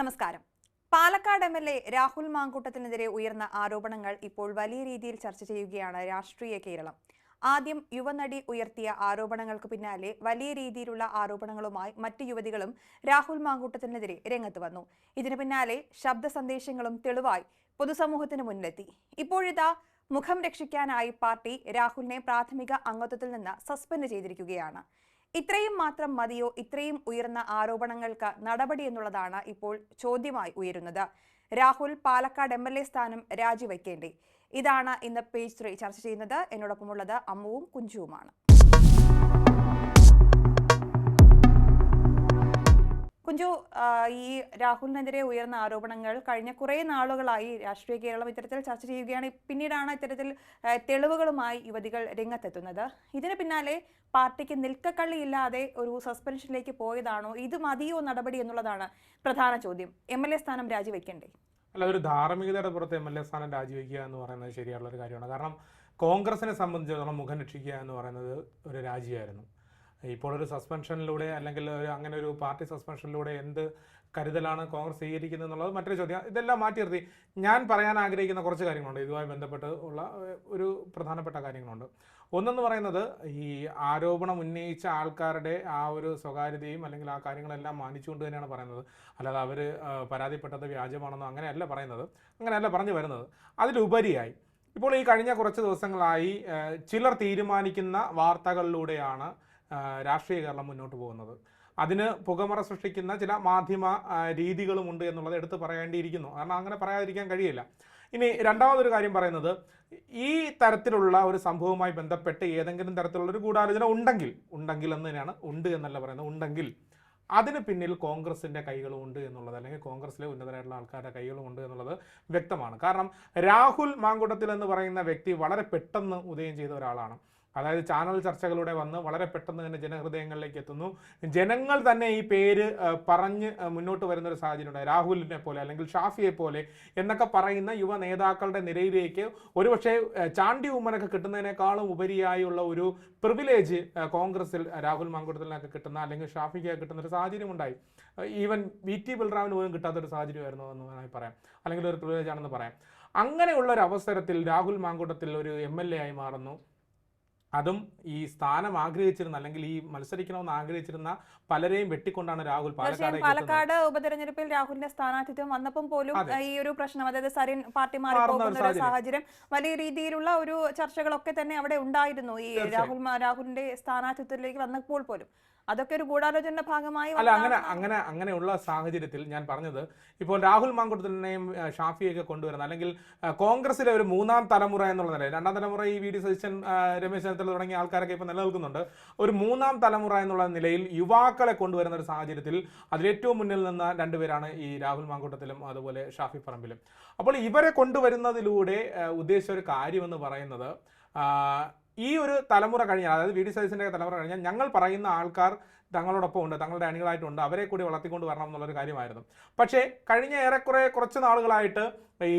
നമസ്കാരം. Palakkad M L A Rahul മാങ്കൂട്ടത്തിനെതിരെ ഉയർന്ന ആരോപണങ്ങൾ ഇപ്പോൾ വലിയ രീതിയിൽ ചർച്ച ചെയ്യുകയാണ് രാഷ്ട്രീയ കേരളം. ആദ്യം യുവനടി ഉയർത്തിയ ആരോപണങ്ങൾക്ക് പിന്നാലെ വലിയ രീതിയിലുള്ള ആരോപണങ്ങളുമായി മറ്റ് യുവതികളും രാഹുൽ മാങ്കൂട്ടത്തിനെതിരെ രംഗത്ത് വന്നു. ഇതിനു പിന്നാലെ ശബ്ദ സന്ദേശങ്ങളും തെളിവായി പൊതുസമൂഹത്തിന് മുന്നിലെത്തി. ഇപ്പോഴിതാ മുഖം രക്ഷിക്കാനായി പാർട്ടി രാഹുലിനെ പ്രാഥമിക അംഗത്വത്തിൽ നിന്ന് സസ്പെൻഡ് ചെയ്തിരിക്കുകയാണ്. ഇത്രയും മാത്രം മതിയോ? ഇത്രയും ഉയർന്ന ആരോപണങ്ങൾക്ക് നടപടി എന്നുള്ളതാണ് ഇപ്പോൾ ചോദ്യമായി ഉയരുന്നത്. Rahul Palakkad M L A സ്ഥാനം രാജിവെക്കേണ്ടി. ഇതാണ് ഇന്ന് പേജ് ത്രീ ചർച്ച ചെയ്യുന്നത്. എന്നോടൊപ്പമുള്ളത് അമ്മുവും കുഞ്ചുവുമാണ്. കുഞ്ചു ഈ രാഹുലിനെതിരെ ഉയർന്ന ആരോപണങ്ങൾ കഴിഞ്ഞ കുറേ നാളുകളായി രാഷ്ട്രീയ കേരളം ഇത്തരത്തിൽ ചർച്ച ചെയ്യുകയാണ്. പിന്നീടാണ് ഇത്തരത്തിൽ തെളിവുകളുമായി യുവതികൾ രംഗത്തെത്തുന്നത്. ഇതിന് പിന്നാലെ പാർട്ടിക്ക് നിൽക്കക്കള്ളിയില്ലാതെ ഒരു സസ്പെൻഷനിലേക്ക് പോയതാണോ? ഇത് മതിയോ നടപടി എന്നുള്ളതാണ് പ്രധാന ചോദ്യം. എം എൽ എ സ്ഥാനം രാജിവെക്കണ്ടേ? അല്ല ഒരു ധാർമ്മികതയുടെ പുറത്ത് എം എൽ എ സ്ഥാനം രാജിവെക്കുക എന്ന് പറയുന്നത് ശരിയുള്ള ഒരു കാര്യമാണ്. കാരണം കോൺഗ്രസിനെ സംബന്ധിച്ചിടത്തോളം മുഖം രക്ഷിക്കുക എന്ന് പറയുന്നത് ഒരു രാജിയായിരുന്നു. ഇപ്പോൾ ഒരു സസ്പെൻഷനിലൂടെ അല്ലെങ്കിൽ ഒരു അങ്ങനെ ഒരു പാർട്ടി സസ്പെൻഷനിലൂടെ എന്ത് കരുതലാണ് കോൺഗ്രസ് സ്വീകരിക്കുന്നത് എന്നുള്ളത് മറ്റൊരു ചോദ്യം. ഇതെല്ലാം മാറ്റി നിർത്തി. ഞാൻ പറയാൻ ആഗ്രഹിക്കുന്ന കുറച്ച് കാര്യങ്ങളുണ്ട്. ഇതുമായി ബന്ധപ്പെട്ട് ഉള്ള ഒരു പ്രധാനപ്പെട്ട കാര്യങ്ങളുണ്ട്. ഒന്നെന്ന് പറയുന്നത് ഈ ആരോപണം ഉന്നയിച്ച ആൾക്കാരുടെ ആ ഒരു സ്വകാര്യതയും അല്ലെങ്കിൽ ആ കാര്യങ്ങളെല്ലാം മാനിച്ചുകൊണ്ട് തന്നെയാണ് പറയുന്നത്. അല്ലാതെ അവർ പരാതിപ്പെട്ടത് വ്യാജമാണെന്നോ അങ്ങനെയല്ല പറയുന്നത്. അങ്ങനെയല്ല പറഞ്ഞു വരുന്നത്. അതിലുപരിയായി ഇപ്പോൾ ഈ കഴിഞ്ഞ കുറച്ച് ദിവസങ്ങളായി ചിലർ തീരുമാനിക്കുന്ന വാർത്തകളിലൂടെയാണ് രാഷ്ട്രീയ കേരളം മുന്നോട്ട് പോകുന്നത്. അതിന് പുകമറ സൃഷ്ടിക്കുന്ന ചില മാധ്യമ രീതികളുമുണ്ട് എന്നുള്ളത് എടുത്തു പറയേണ്ടിയിരിക്കുന്നു. കാരണം അങ്ങനെ പറയാതിരിക്കാൻ കഴിയില്ല. ഇനി രണ്ടാമതൊരു കാര്യം പറയുന്നത് ഈ തരത്തിലുള്ള ഒരു സംഭവവുമായി ബന്ധപ്പെട്ട് ഏതെങ്കിലും തരത്തിലുള്ള ഒരു ഗൂഢാലോചന ഉണ്ടെങ്കിൽ ഉണ്ടെങ്കിൽ എന്ന് തന്നെയാണ് ഉണ്ട് എന്നല്ല പറയുന്നത് ഉണ്ടെങ്കിൽ അതിന് പിന്നിൽ കോൺഗ്രസിന്റെ കൈകളും ഉണ്ട് എന്നുള്ളത് അല്ലെങ്കിൽ കോൺഗ്രസിലെ ഉന്നതരായിട്ടുള്ള ആൾക്കാരുടെ കൈകളും ഉണ്ട് എന്നുള്ളത് വ്യക്തമാണ്. കാരണം രാഹുൽ മാങ്കുടത്തിൽ എന്ന് പറയുന്ന വ്യക്തി വളരെ പെട്ടെന്ന് ഉദയം ചെയ്ത ഒരാളാണ്. അതായത് ചാനൽ ചർച്ചകളിലൂടെ വന്ന് വളരെ പെട്ടെന്ന് തന്നെ ജനഹൃദയങ്ങളിലേക്ക് എത്തുന്നു. ജനങ്ങൾ തന്നെ ഈ പേര് പറഞ്ഞ് മുന്നോട്ട് വരുന്ന ഒരു സാഹചര്യം ഉണ്ടായി രാഹുലിനെ പോലെ അല്ലെങ്കിൽ ഷാഫിയെ പോലെ എന്നൊക്കെ പറയുന്ന യുവ നേതാക്കളുടെ നിരയിലേക്ക് ഒരുപക്ഷെ ചാണ്ടി ഉമ്മനൊക്കെ കിട്ടുന്നതിനേക്കാളും ഉപരിയായുള്ള ഒരു പ്രിവിലേജ് കോൺഗ്രസിൽ രാഹുൽ മാങ്കുട്ടത്തിനൊക്കെ കിട്ടുന്ന അല്ലെങ്കിൽ ഷാഫിക്ക് കിട്ടുന്ന ഒരു സാഹചര്യം ഉണ്ടായി ഈവൻ വി ടി ബൽറാമിന് പോലും കിട്ടാത്തൊരു സാഹചര്യമായിരുന്നു എന്ന് വേണമെങ്കിൽ പറയാം. അല്ലെങ്കിൽ ഒരു പ്രിവിലേജ് ആണെന്ന് പറയാം. അങ്ങനെയുള്ള ഒരു അവസരത്തിൽ രാഹുൽ മാങ്കുട്ടത്തിൽ ഒരു എം എൽ എ ആയി മാറുന്നു. അതും ഈ സ്ഥാനം ആഗ്രഹിച്ചിരുന്ന അല്ലെങ്കിൽ ഈ മത്സരിക്കണമെന്ന് ആഗ്രഹിച്ചിരുന്ന പലരെയും വെട്ടിക്കൊണ്ടാണ് രാഹുൽ പാലക്കാട് പാലക്കാട് ഉപതെരഞ്ഞെടുപ്പിൽ രാഹുലിന്റെ സ്ഥാനാർത്ഥിത്വം വന്നപ്പോൾ പോലും ഈ ഒരു പ്രശ്നം അതായത് സരിൻ പാർട്ടി മാറി പോകുന്ന ഒരു സാഹചര്യം. വലിയ രീതിയിലുള്ള ഒരു ചർച്ചകളൊക്കെ തന്നെ അവിടെ ഉണ്ടായിരുന്നു ഈ രാഹുൽ രാഹുലിന്റെ സ്ഥാനാർത്ഥിത്വത്തിലേക്ക് വന്നപ്പോൾ പോലും. അതൊക്കെ ഒരു ഗൂഢാലോചനയുടെ ഭാഗമായി അല്ല അങ്ങനെ അങ്ങനെ അങ്ങനെയുള്ള സാഹചര്യത്തിൽ ഞാൻ പറഞ്ഞത് ഇപ്പോൾ രാഹുൽ മാങ്കുട്ടത്തിനെയും ഷാഫിയൊക്കെ കൊണ്ടുവരുന്ന അല്ലെങ്കിൽ കോൺഗ്രസിലെ ഒരു മൂന്നാം തലമുറ എന്നുള്ള നിലയിൽ രണ്ടാം തലമുറ ഈ വി ഡി സതീശൻ രമേശ് ചെന്നിത്തല തുടങ്ങിയ ആൾക്കാരൊക്കെ ഇപ്പോൾ നിലനിൽക്കുന്നുണ്ട്. ഒരു മൂന്നാം തലമുറ എന്നുള്ള നിലയിൽ യുവാക്കളെ കൊണ്ടുവരുന്ന ഒരു സാഹചര്യത്തിൽ അതിലേറ്റവും മുന്നിൽ നിന്ന രണ്ടുപേരാണ് ഈ രാഹുൽ മാങ്കുട്ടത്തിലും അതുപോലെ ഷാഫി പറമ്പിലും. അപ്പോൾ ഇവരെ കൊണ്ടുവരുന്നതിലൂടെ ഉദ്ദേശിച്ച ഒരു കാര്യമെന്ന് പറയുന്നത് ഈ ഒരു തലമുറ കഴിഞ്ഞാൽ അതായത് വി ഡി സതീശന്റെ തലമുറ കഴിഞ്ഞാൽ ഞങ്ങൾ പറയുന്ന ആൾക്കാർ തങ്ങളോടൊപ്പം ഉണ്ട് തങ്ങളുടെ അണികളായിട്ടുണ്ട് അവരെ കൂടി വളർത്തിക്കൊണ്ട് വരണം എന്നുള്ളൊരു കാര്യമായിരുന്നു. പക്ഷേ കഴിഞ്ഞ ഏറെക്കുറെ കുറച്ച് നാളുകളായിട്ട് ഈ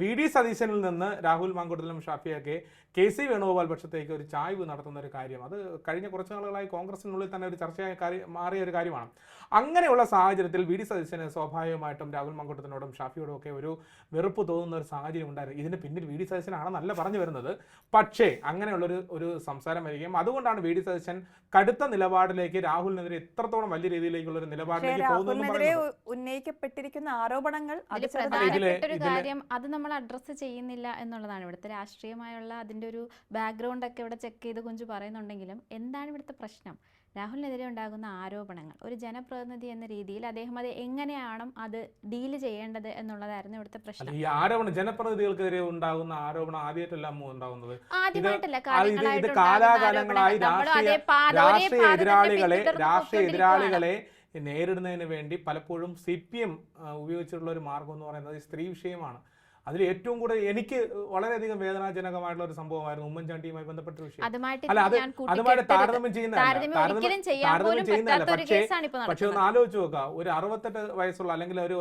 വി ഡി സതീശനിൽ നിന്ന് രാഹുൽ മാങ്കുടലും ഷാഫിയൊക്കെ കെ സി വേണുഗോപാൽ പക്ഷത്തേക്ക് ഒരു ചായ്വ് നടത്തുന്ന ഒരു കാര്യം. അത് കഴിഞ്ഞ കുറച്ച് നാളുകളായി കോൺഗ്രസിനുള്ളിൽ തന്നെ ഒരു ചർച്ചയായ കാര്യം മാറിയ ഒരു കാര്യമാണ്. അങ്ങനെയുള്ള സാഹചര്യത്തിൽ വി ഡി സതീശന് സ്വാഭാവികമായിട്ടും രാഹുൽ മങ്കുട്ടത്തിനോടും ഷാഫിയോടും ഒക്കെ ഒരു വെറുപ്പ് തോന്നുന്ന ഒരു സാഹചര്യം ഉണ്ടായിരുന്നു. ഇതിന് പിന്നിൽ വി ഡി സതീശനാണെന്നല്ല പറഞ്ഞു വരുന്നത്. പക്ഷേ അങ്ങനെയുള്ളൊരു ഒരു സംസാരം വരികയും അതുകൊണ്ടാണ് വി ഡി സതീശൻ കടുത്ത നിലപാടിലേക്ക് രാഹുലിനെതിരെ എത്രത്തോളം വലിയ രീതിയിലേക്കുള്ള ഒരു നിലപാടിലേക്ക് പോകുന്നു ഉന്നയിക്കപ്പെട്ടിരിക്കുന്ന ആരോപണങ്ങൾ അത് നമ്മൾ അഡ്രസ്സ് ചെയ്യുന്നില്ല എന്നുള്ളതാണ്. ഇവിടുത്തെ രാഷ്ട്രീയമായുള്ള അതിന്റെ ഒരു ബാക്ക്ഗ്രൗണ്ട് ഒക്കെ ഇവിടെ ചെക്ക് ചെയ്ത് കുഞ്ചു പറയുന്നുണ്ടെങ്കിലും എന്താണ് ഇവിടുത്തെ പ്രശ്നം? രാഹുലിനെതിരെ ഉണ്ടാകുന്ന ആരോപണങ്ങൾ ഒരു ജനപ്രതിനിധി എന്ന രീതിയിൽ അദ്ദേഹം അത് എങ്ങനെയാണ് അത് ഡീൽ ചെയ്യേണ്ടത് എന്നുള്ളതായിരുന്നു ഇവിടുത്തെ പ്രശ്നം. ഈ ആരോപണം ജനപ്രതിനിധികൾക്കെതിരെ ഉണ്ടാകുന്ന ആരോപണം ആദ്യമായിട്ടല്ല ഉണ്ടാകുന്നത്. ആദ്യമായിട്ടല്ല കാലാകാലങ്ങളായി രാഷ്ട്രീയ എതിരാളികളെ രാഷ്ട്രീയ എതിരാളികളെ നേരിടുന്നതിന് വേണ്ടി പലപ്പോഴും സി പി എം ഉപയോഗിച്ചിട്ടുള്ള ഒരു മാർഗം എന്ന് പറയുന്നത് സ്ത്രീ വിഷയമാണ്. അതിൽ ഏറ്റവും കൂടുതൽ എനിക്ക് വളരെയധികം വേദനാജനകമായിട്ടുള്ള ഒരു സംഭവമായിരുന്നു ഉമ്മൻചാണ്ടിയുമായി ബന്ധപ്പെട്ട വിഷയം. അതുമായിട്ട് അല്ല അത് അതുമായിട്ട് താരതമ്യം ചെയ്യുന്ന താരതമ്യം ചെയ്യുന്നതല്ല. പക്ഷേ പക്ഷെ ഒന്ന് ആലോചിച്ച് നോക്കുക ഒരു അറുപത്തെട്ട് വയസ്സുള്ള അല്ലെങ്കിൽ ഒരു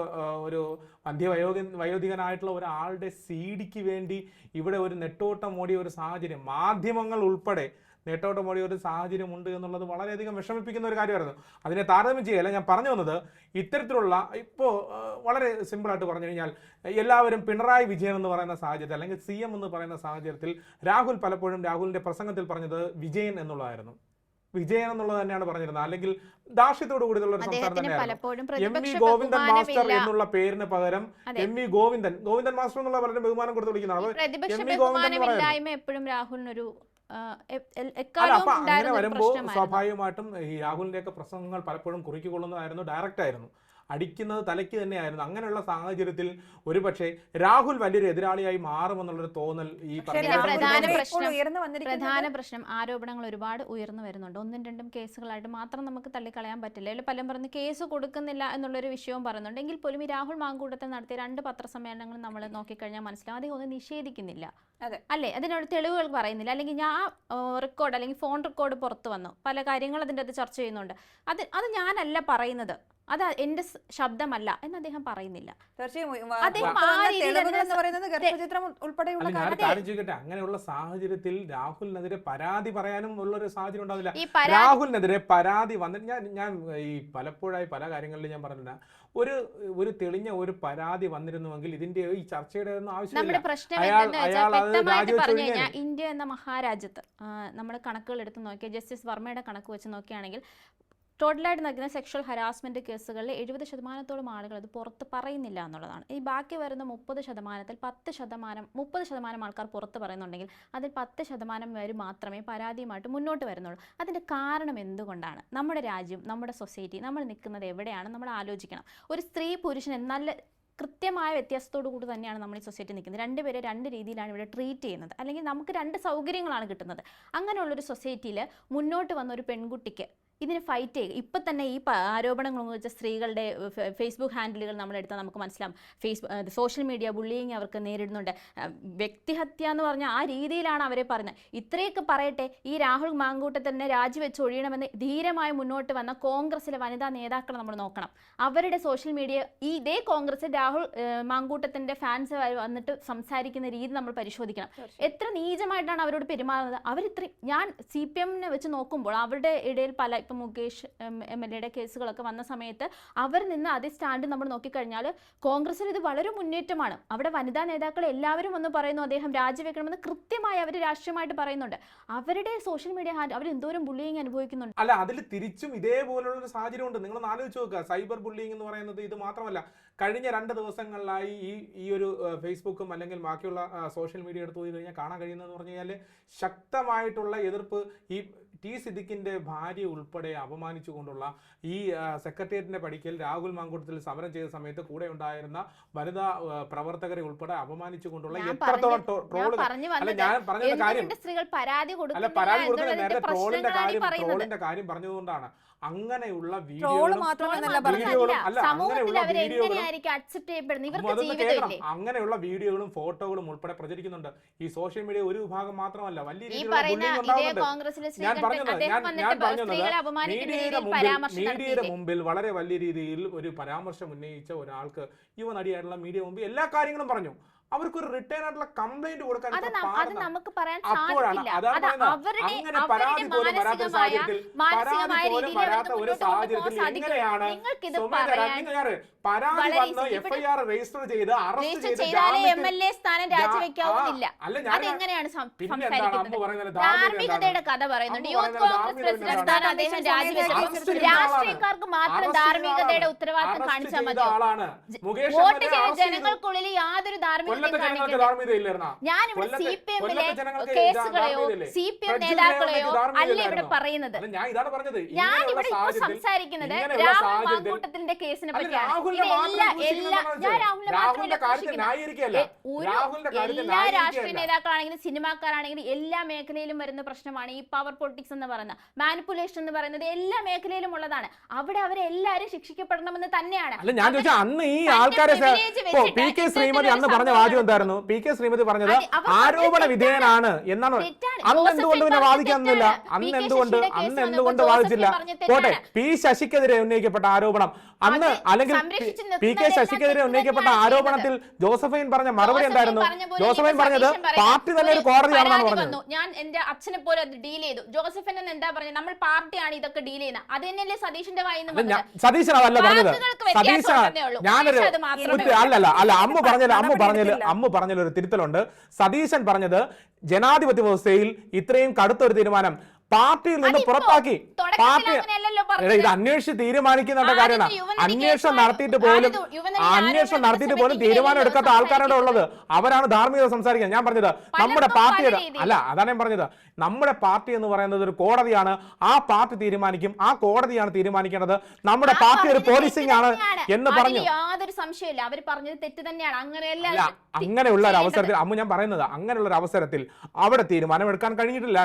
ഒരു മധ്യവയോധി വയോധികനായിട്ടുള്ള ഒരാളുടെ സി ഡിക്ക് വേണ്ടി ഇവിടെ ഒരു നെട്ടോട്ടം ഓടിയ ഒരു സാഹചര്യം മാധ്യമങ്ങൾ ഉൾപ്പെടെ നേട്ടോട്ടം ഓടിയ ഒരു സാഹചര്യം ഉണ്ട് എന്നുള്ളത് വളരെയധികം വിഷമിപ്പിക്കുന്ന ഒരു കാര്യമായിരുന്നു. അതിനെ താരതമ്യം ചെയ്യല്ല ഞാൻ പറഞ്ഞു വന്നത് ഇത്തരത്തിലുള്ള ഇപ്പോൾ വളരെ സിമ്പിളായിട്ട് പറഞ്ഞു കഴിഞ്ഞാൽ എല്ലാവരും പിണറായി വിജയൻ എന്ന് പറയുന്ന സാഹചര്യത്തിൽ അല്ലെങ്കിൽ സി എം എന്ന് പറയുന്ന സാഹചര്യത്തിൽ രാഹുൽ പലപ്പോഴും രാഹുലിന്റെ പ്രസംഗത്തിൽ പറഞ്ഞത് വിജയൻ എന്നുള്ളതായിരുന്നു. വിജയൻ എന്നുള്ളത് തന്നെയാണ് പറഞ്ഞിരുന്നത്. അല്ലെങ്കിൽ ദാഷ്യത്തോടു കൂടിയുള്ള ഒരു സംസാരം തന്നെയായിരുന്നു. എം വി ഗോവിന്ദൻ മാസ്റ്റർ എന്നുള്ള പേരിന് പകരം. M V Govindan Govindan master എന്നുള്ള പലരും ബഹുമാനം കൊടുത്ത് വിളിക്കുന്നതാണ്. എം വി ഗോവിന്ദൻ എപ്പോഴും രാഹുലിനൊരു അങ്ങനെ വരുമ്പോൾ സ്വാഭാവികമായിട്ടും ഈ രാഹുലിന്റെ ഒക്കെ പ്രസംഗങ്ങൾ പലപ്പോഴും കുറിക്കൊള്ളുന്നതായിരുന്നു ഡയറക്റ്റ് ആയിരുന്നു. അടിക്കുന്നത് തലയ്ക്ക് തന്നെയായിരുന്നു. അങ്ങനെയുള്ള സാഹചര്യത്തിൽ ഒരുപക്ഷെ രാഹുൽ വലിയൊരു എതിരാളിയായി മാറുമെന്നുള്ളൊരു തോന്നൽ ഈ പ്രധാന പ്രശ്നം- ഉയർന്നു വന്നിരിക്കുന്നത് പ്രധാന പ്രശ്നം ആരോപണങ്ങൾ ഒരുപാട് ഉയർന്നു വരുന്നുണ്ട്. ഒന്നും രണ്ടും കേസുകളായിട്ട് മാത്രം നമുക്ക് തള്ളിക്കളയാൻ പറ്റില്ല. അല്ലെങ്കിൽ പലരും പറഞ്ഞ് കേസ് കൊടുക്കുന്നില്ല എന്നുള്ളൊരു വിഷയവും പറയുന്നുണ്ട്. എങ്കിൽ പോലും ഈ രാഹുൽ മാങ്കൂട്ടത്തെ നടത്തിയ രണ്ട് പത്രസമ്മേളനങ്ങൾ നമ്മൾ നോക്കിക്കഴിഞ്ഞാൽ മനസ്സിലാവും. അദ്ദേഹം ഒന്നും നിഷേധിക്കുന്നില്ല. അല്ലെ? അതിനുള്ള അതിനോട് തെളിവുകൾ പറയുന്നില്ല. അല്ലെങ്കിൽ ഞാൻ റെക്കോർഡ് അല്ലെങ്കിൽ ഫോൺ റെക്കോർഡ് പുറത്തു വന്നു. പല കാര്യങ്ങൾ അതിന്റെ അത് ചർച്ച ചെയ്യുന്നുണ്ട്. അത് അത് ഞാനല്ല പറയുന്നത്. അത് എന്റെ ശബ്ദമല്ല എന്ന് അദ്ദേഹം പറയുന്നില്ല. തീർച്ചയായും അങ്ങനെയുള്ള സാഹചര്യത്തിൽ രാഹുലിനെതിരെ പരാതി പറയാനും ഉള്ള ഒരു സാഹചര്യം ഉണ്ടാവില്ല. രാഹുലിനെതിരെ പരാതി വന്നിട്ട് ഞാൻ ഞാൻ ഈ പലപ്പോഴായി പല കാര്യങ്ങളിലും ഞാൻ പറഞ്ഞില്ല ഒരു ഒരു തെളിഞ്ഞ ഒരു പരാതി വന്നിരുന്നുവെങ്കിൽ ഇതിന്റെ ഈ ചർച്ചയുടെ ഒന്നും ആവശ്യമില്ല ഇന്ത്യ എന്ന മഹാരാജ്യത്ത് നമ്മൾ കണക്കുകൾ എടുത്ത് നോക്കിയാൽ ജസ്റ്റിസ് വർമ്മയുടെ കണക്ക് വെച്ച് നോക്കുകയാണെങ്കിൽ ടോട്ടലായിട്ട് നടക്കുന്ന സെക്ഷൽ ഹരാസ്മെന്റ് കേസുകളിൽ എഴുപത് ശതമാനത്തോളം ആളുകൾ അത് പുറത്ത് പറയുന്നില്ല എന്നുള്ളതാണ്. ഈ ബാക്കി വരുന്ന മുപ്പത് ശതമാനത്തിൽ പത്ത് ശതമാനം മുപ്പത് ശതമാനം ആൾക്കാർ പുറത്ത് പറയുന്നുണ്ടെങ്കിൽ അതിൽ പത്ത് ശതമാനം പേര് മാത്രമേ പരാതിയുമായിട്ട് മുന്നോട്ട് വരുന്നുള്ളൂ. അതിന്റെ കാരണം എന്തുകൊണ്ടാണ്? നമ്മുടെ രാജ്യം നമ്മുടെ സൊസൈറ്റി നമ്മൾ നിൽക്കുന്നത് എവിടെയാണ്? നമ്മൾ ആലോചിക്കണം. ഒരു സ്ത്രീ പുരുഷൻ നല്ല കൃത്യമായ വ്യത്യാസത്തോടു കൂടി തന്നെയാണ് നമ്മൾ ഈ സൊസൈറ്റി നിൽക്കുന്നത്. രണ്ടുപേരെ രണ്ട് രീതിയിലാണ് ഇവിടെ ട്രീറ്റ് ചെയ്യുന്നത്. അല്ലെങ്കിൽ നമുക്ക് രണ്ട് സൗകര്യങ്ങളാണ് കിട്ടുന്നത്. അങ്ങനെയുള്ളൊരു സൊസൈറ്റിയിൽ മുന്നോട്ട് വന്ന ഒരു പെൺകുട്ടിക്ക് ഇതിന് ഫൈറ്റ് ചെയ്യുക ഇപ്പം തന്നെ ഈ ആരോപണങ്ങളെന്ന് വെച്ചാൽ സ്ത്രീകളുടെ ഫേസ്ബുക്ക് ഹാൻഡിലുകൾ നമ്മളെടുത്താൽ നമുക്ക് മനസ്സിലാവും. ഫേസ്ബുക്ക് സോഷ്യൽ മീഡിയ ബുള്ളിങ് അവർക്ക് നേരിടുന്നുണ്ട്. വ്യക്തിഹത്യ എന്ന് പറഞ്ഞാൽ ആ രീതിയിലാണ് അവരെ പറയുന്നത്. ഇത്രയൊക്കെ പറയട്ടെ ഈ രാഹുൽ മാങ്കൂട്ടത്തിനെ രാജിവെച്ച് ഒഴിയണമെന്ന് ധീരമായി മുന്നോട്ട് വന്ന കോൺഗ്രസിലെ വനിതാ നേതാക്കളെ നമ്മൾ നോക്കണം. അവരുടെ സോഷ്യൽ മീഡിയ ഈ ഇതേ കോൺഗ്രസ് രാഹുൽ മാങ്കൂട്ടത്തിന്റെ മാങ്കൂട്ടത്തിന്റെ ഫാൻസ് വന്നിട്ട് സംസാരിക്കുന്ന രീതി നമ്മൾ പരിശോധിക്കണം. എത്ര നീചമായിട്ടാണ് അവരോട് പെരുമാറുന്നത്? അവരിത്രയും ഞാൻ സി പി എമ്മിനെ വെച്ച് നോക്കുമ്പോൾ അവരുടെ ഇടയിൽ പല ഇപ്പം മുകേഷ് എം എൽ എയുടെ കേസുകളൊക്കെ വന്ന സമയത്ത് അവർ നിന്ന് അതേ സ്റ്റാൻഡ് നമ്മൾ നോക്കിക്കഴിഞ്ഞാൽ കോൺഗ്രസിൽ ഇത് വളരെ മുന്നേറ്റമാണ്. അവിടെ വനിതാ നേതാക്കൾ എല്ലാവരും വന്ന് പറയുന്നു അദ്ദേഹം രാജിവെക്കണമെന്ന് കൃത്യമായി അവർ രാഷ്ട്രീയമായിട്ട് പറയുന്നുണ്ട്. അവരുടെ സോഷ്യൽ മീഡിയ ഹാൻഡ് അവർ എന്തോരം ബുള്ളിങ് അനുഭവിക്കുന്നുണ്ട്? അല്ല അതിൽ തിരിച്ചും ഇതേപോലുള്ള ഒരു സാഹചര്യം ഉണ്ട് നിങ്ങൾ ആലോചിച്ച് നോക്കുക. സൈബർ ബുള്ളിങ് എന്ന് പറയുന്നത് ഇത് മാത്രമല്ല കഴിഞ്ഞ രണ്ട് ദിവസങ്ങളിലായി ഈ ഈ ഒരു ഫേസ്ബുക്കും അല്ലെങ്കിൽ ബാക്കിയുള്ള സോഷ്യൽ മീഡിയ എടുത്തു പോയി കഴിഞ്ഞാൽ കാണാൻ കഴിയുന്നതെന്ന് പറഞ്ഞു കഴിഞ്ഞാൽ ശക്തമായിട്ടുള്ള എതിർപ്പ് ഈ ടി സിദ്ദിഖിന്റെ ഭാര്യ ഉൾപ്പെടെ അപമാനിച്ചുകൊണ്ടുള്ള ഈ സെക്രട്ടേറിയറ്റിന്റെ പടിക്കൽ രാഹുൽ മാങ്കൂട്ടത്തിൽ സമരം ചെയ്ത സമയത്ത് കൂടെ ഉണ്ടായിരുന്ന വനിതാ പ്രവർത്തകരെ ഉൾപ്പെടെ അപമാനിച്ചുകൊണ്ടുള്ള എത്രത്തോളം ഞാൻ പറഞ്ഞു അല്ല വന്നത് ഞാൻ പറഞ്ഞ കാര്യം അല്ല പരാതി കൊടുക്കുന്നത് നേരത്തെ ട്രോളിന്റെ കാര്യം ട്രോളിന്റെ കാര്യം പറഞ്ഞതുകൊണ്ടാണ്. അങ്ങനെയുള്ള ട്രോൾ വീഡിയോകളും അല്ല, അങ്ങനെയുള്ള വീഡിയോകളും അങ്ങനെയുള്ള വീഡിയോകളും ഫോട്ടോകളും ഉൾപ്പെടെ പ്രചരിക്കുന്നുണ്ട്. ഈ സോഷ്യൽ മീഡിയ ഒരു വിഭാഗം മാത്രമല്ല. വലിയ രീതിയിൽ രീതിയിലുള്ള ഞാൻ മീഡിയയുടെ മുമ്പിൽ വളരെ വലിയ രീതിയിൽ ഒരു പരാമർശം ഉന്നയിച്ച ഒരാൾക്ക് യുവനടിയായിട്ടുള്ള മീഡിയ മുമ്പിൽ എല്ലാ കാര്യങ്ങളും പറഞ്ഞു. അവർക്കൊരു റിട്ടേൺ ആയിട്ടുള്ള കംപ്ലൈന്റ് കൊടുക്കാൻ അത് അപ്പോഴാണ് അതാണ് അവരുടെ അങ്ങനെ പരാതി പോലും വരാത്ത മാനസികമായ സാഹചര്യത്തിൽ മാനസികമായ പരാതി പോലും വരാത്ത ഒരു സാഹചര്യത്തിൽ എങ്ങനെയാണ്? പരാതി വന്ന്. എഫ് ഐ ആർ രജിസ്റ്റർ ചെയ്ത് അറസ്റ്റ് ചെയ്ത് സ്ഥാനം പിന്നെ എന്താണ് അമ്മ പറയുന്നത്? ധാർമ്മികതയുടെ കഥ പറയുന്നുണ്ട്. Youth Congress president? സ്ഥാനം അദ്ദേഹം രാജിവെച്ചു. രാഷ്ട്രീയക്കാർക്ക് മാത്രം ധാർമ്മികതയുടെ. ഉത്തരവാദിത്തം കാണിച്ചാൽ മതി മുകേഷ് വോട്ട് ചെയ്ത ജനങ്ങൾക്കുള്ളിൽ യാതൊരു ധാർമ്മികതയും സി പി എമ്മിലെ കേസുകളെയോ സി പി എം നേതാക്കളെയോ അല്ല ഇവിടെ പറയുന്നത്. ഞാൻ ഞാൻ ഇവിടെ സംസാരിക്കുന്നത് രാഹുൽ മാങ്കൂട്ടത്തിന്റെ കേസിനെ പറ്റിയാണ്. എല്ലാ എല്ലാ ഞാൻ രാഹുലിനെ മാത്രമല്ല എല്ലാ രാഷ്ട്രീയ നേതാക്കളാണെങ്കിലും സിനിമാക്കാരാണെങ്കിലും എല്ലാ മേഖലയിലും വരുന്ന പ്രശ്നമാണ് ഈ പവർ പൊളിറ്റിക്സ് എന്ന് പറയുന്നത്. മാനിപ്പുലേഷൻ എന്ന് പറയുന്നത് എല്ലാ മേഖലയിലും ഉള്ളതാണ്. അവിടെ അവരെല്ലാരും ശിക്ഷിക്കപ്പെടണമെന്ന് തന്നെയാണ്. ഞാൻ അന്ന് ഈ ആൾക്കാരെ പി കെ ശ്രീമതി അന്ന് പറഞ്ഞ വാചകം എന്തായിരുന്നു പി കെ ശ്രീമതി പറഞ്ഞത് ആരോപണ വിധേയനാണ് എന്നാണ്. അന്ന് എന്തുകൊണ്ട് പിന്നെ വാദിക്കാന്നില്ല. അന്ന്. എന്തുകൊണ്ട് അന്ന് എന്തുകൊണ്ട് വാദിച്ചില്ല? പോട്ടെ. പി ശശിക്കെതിരെ ഉന്നയിക്കപ്പെട്ട ആരോപണം. അന്ന് അല്ലെങ്കിൽ പി കെ ശശിക്കെതിരെ ഉന്നയിക്കപ്പെട്ട ആരോപണത്തിൽ ജോസഫൈൻ പറഞ്ഞ മറുപടി എന്തായിരുന്നു? ജോസഫൈൻ പറഞ്ഞത് പാർട്ടി തന്നെ ഒരു കോടതിയാണെന്നാണ് പറഞ്ഞത്. ഞാൻ എന്റെ അച്ഛനെ പോലെ അത് ഡീൽ ചെയ്തു. ജോസഫിൻ എന്ന് എന്താ പറഞ്ഞത്? നമ്മൾ പാർട്ടിയാണ് ഇതൊക്കെ ഡീൽ ചെയ്യുന്നത്. അത് തന്നെയല്ലേ സതീഷിന്റെ വായിന്ന് സതീശൻ അതല്ല പറഞ്ഞത്. സതീശൻ. ഞാനൊരു അല്ലല്ല അല്ല അമ്മ പറഞ്ഞത് അമ്മ പറഞ്ഞത്. അമ്മ പറഞ്ഞതിൽ ഒരു തിരുത്തലുണ്ട്. സതീശൻ പറഞ്ഞത് ജനാധിപത്യ വ്യവസ്ഥയിൽ ഇത്രയും കടുത്തൊരു തീരുമാനം പാർട്ടിയിൽ നിന്ന് പുറത്താക്കി. പാർട്ടി. ഇത് അന്വേഷിച്ച് ആദ്യത്തെ കാര്യമാണ്. അന്വേഷണം നടത്തിയിട്ട് പോലും അന്വേഷണം നടത്തിയിട്ട് പോലും തീരുമാനം എടുക്കാത്ത ആൾക്കാരാണ് ഉള്ളത്. അവരാണ് ധാർമ്മികത സംസാരിക്കുന്നത്. ഞാൻ പറഞ്ഞത് നമ്മുടെ പാർട്ടി പാർട്ടിയുടെ അല്ല അതാണ് ഞാൻ പറഞ്ഞത്. നമ്മുടെ പാർട്ടി എന്ന് പറയുന്നത് ഒരു കോടതിയാണ്. ആ പാർട്ടി തീരുമാനിക്കും. ആ കോടതിയാണ് തീരുമാനിക്കേണ്ടത്. നമ്മുടെ പാർട്ടി ഒരു പോലീസിംഗ് ആണ് എന്ന് പറഞ്ഞു. യാതൊരു സംശയമില്ല അവർ പറഞ്ഞത് തെറ്റ് തന്നെയാണ്. അങ്ങനെയല്ല അങ്ങനെയുള്ള ഒരു അവസരത്തിൽ അമ്മ ഞാൻ പറയുന്നത് അങ്ങനെയുള്ള ഒരു അവസരത്തിൽ അവിടെ തീരുമാനം എടുക്കാൻ കഴിഞ്ഞിട്ടില്ല.